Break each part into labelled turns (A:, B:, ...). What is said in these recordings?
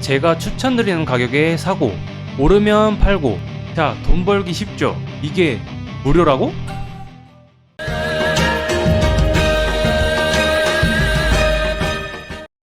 A: 제가 추천드리는 가격에 사고 오르면 팔고 자 돈 벌기 쉽죠 이게 무료라고?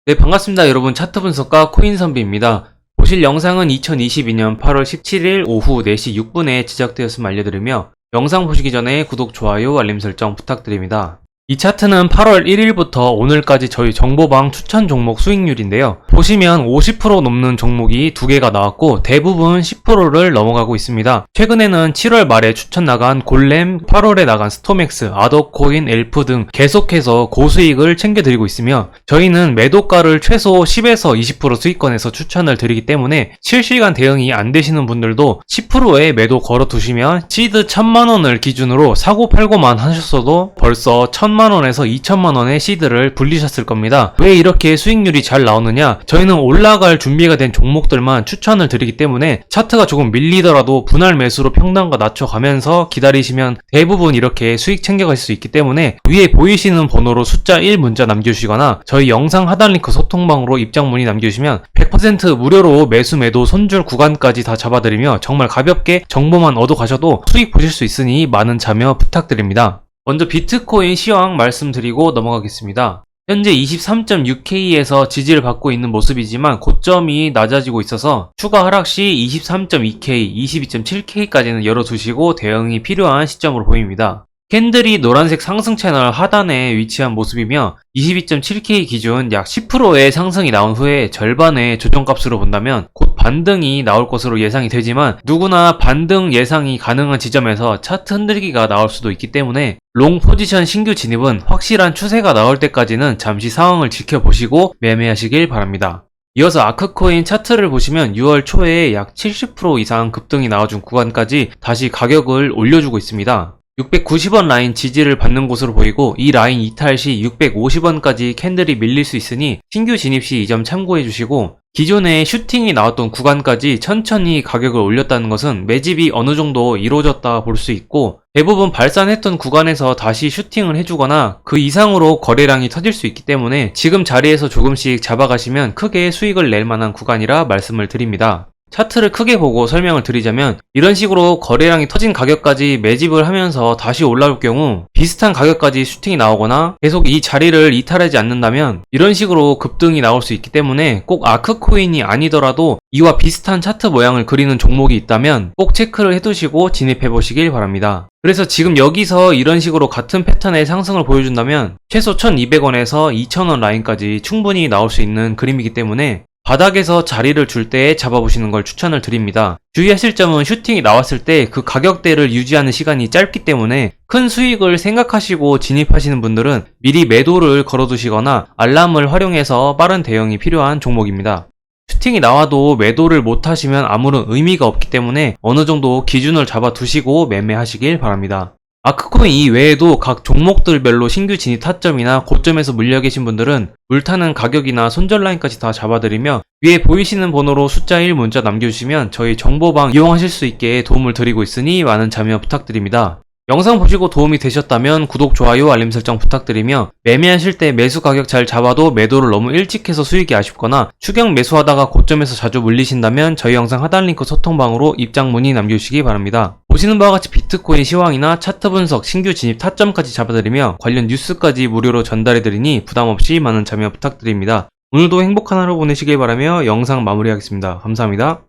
A: 네 반갑습니다 여러분 차트 분석가 코인 선비입니다 보실 영상은 2022년 8월 17일 오후 4시 6분에 제작되었음을 알려드리며 영상 보시기 전에 구독, 좋아요, 알림 설정 부탁드립니다. 이 차트는 8월 1일부터 오늘까지 저희 정보방 추천 종목 수익률인데요. 보시면 50% 넘는 종목이 두 개가 나왔고 대부분 10%를 넘어가고 있습니다. 최근에는 7월 말에 추천 나간 골렘, 8월에 나간 스토맥스, 아더코인, 엘프 등 계속해서 고수익을 챙겨드리고 있으며 저희는 매도가를 최소 10에서 20% 수익권에서 추천을 드리기 때문에 실시간 대응이 안 되시는 분들도 10%의 매도 걸어두시면 시드 1000만원을 기준으로 사고 팔고만 하셨어도 벌써 1000만 원에서 2000만원의 시드를 불리셨을 겁니다. 왜 이렇게 수익률이 잘 나오느냐? 저희는 올라갈 준비가 된 종목들만 추천을 드리기 때문에 차트가 조금 밀리더라도 분할 매수로 평단과 낮춰가면서 기다리시면 대부분 이렇게 수익 챙겨갈 수 있기 때문에 위에 보이시는 번호로 숫자 1 문자 남겨주시거나 저희 영상 하단 링크 소통방으로 입장 문의 남겨주시면 100% 무료로 매수 매도 손절 구간까지 다 잡아드리며 정말 가볍게 정보만 얻어 가셔도 수익 보실 수 있으니 많은 참여 부탁드립니다. 먼저 비트코인 시황 말씀드리고 넘어가겠습니다. 현재 23.6K에서 지지를 받고 있는 모습이지만 고점이 낮아지고 있어서 추가 하락 시 23.2K, 22.7K까지는 열어두시고 대응이 필요한 시점으로 보입니다. 캔들이 노란색 상승 채널 하단에 위치한 모습이며 22.7K 기준 약 10%의 상승이 나온 후에 절반의 조정값으로 본다면 곧 반등이 나올 것으로 예상이 되지만 누구나 반등 예상이 가능한 지점에서 차트 흔들기가 나올 수도 있기 때문에 롱 포지션 신규 진입은 확실한 추세가 나올 때까지는 잠시 상황을 지켜보시고 매매하시길 바랍니다. 이어서 아크코인 차트를 보시면 6월 초에 약 70% 이상 급등이 나와준 구간까지 다시 가격을 올려주고 있습니다. 690원 라인 지지를 받는 곳으로 보이고 이 라인 이탈 시 650원까지 캔들이 밀릴 수 있으니 신규 진입 시 이 점 참고해 주시고 기존에 슈팅이 나왔던 구간까지 천천히 가격을 올렸다는 것은 매집이 어느 정도 이루어졌다 볼 수 있고 대부분 발산했던 구간에서 다시 슈팅을 해주거나 그 이상으로 거래량이 터질 수 있기 때문에 지금 자리에서 조금씩 잡아가시면 크게 수익을 낼 만한 구간이라 말씀을 드립니다. 차트를 크게 보고 설명을 드리자면 이런 식으로 거래량이 터진 가격까지 매집을 하면서 다시 올라올 경우 비슷한 가격까지 슈팅이 나오거나 계속 이 자리를 이탈하지 않는다면 이런 식으로 급등이 나올 수 있기 때문에 꼭 아크코인이 아니더라도 이와 비슷한 차트 모양을 그리는 종목이 있다면 꼭 체크를 해두시고 진입해 보시길 바랍니다. 그래서 지금 여기서 이런 식으로 같은 패턴의 상승을 보여준다면 최소 1200원에서 2000원 라인까지 충분히 나올 수 있는 그림이기 때문에 바닥에서 자리를 줄때 잡아보시는 걸 추천을 드립니다. 주의하실 점은 슈팅이 나왔을 때 그 가격대를 유지하는 시간이 짧기 때문에 큰 수익을 생각하시고 진입하시는 분들은 미리 매도를 걸어두시거나 알람을 활용해서 빠른 대응이 필요한 종목입니다. 슈팅이 나와도 매도를 못하시면 아무런 의미가 없기 때문에 어느 정도 기준을 잡아두시고 매매하시길 바랍니다. 아크코인 이외에도 각 종목들별로 신규 진입 타점이나 고점에서 물려 계신 분들은 물타는 가격이나 손절 라인까지 다 잡아드리며 위에 보이시는 번호로 숫자 1 문자 남겨주시면 저희 정보방 이용하실 수 있게 도움을 드리고 있으니 많은 참여 부탁드립니다. 영상 보시고 도움이 되셨다면 구독, 좋아요, 알림 설정 부탁드리며 매매하실 때 매수 가격 잘 잡아도 매도를 너무 일찍 해서 수익이 아쉽거나 추경 매수하다가 고점에서 자주 물리신다면 저희 영상 하단 링크 소통방으로 입장 문의 남겨주시기 바랍니다. 보시는 바와 같이 비트코인 시황이나 차트 분석, 신규 진입 타점까지 잡아드리며 관련 뉴스까지 무료로 전달해드리니 부담없이 많은 참여 부탁드립니다. 오늘도 행복한 하루 보내시길 바라며 영상 마무리하겠습니다. 감사합니다.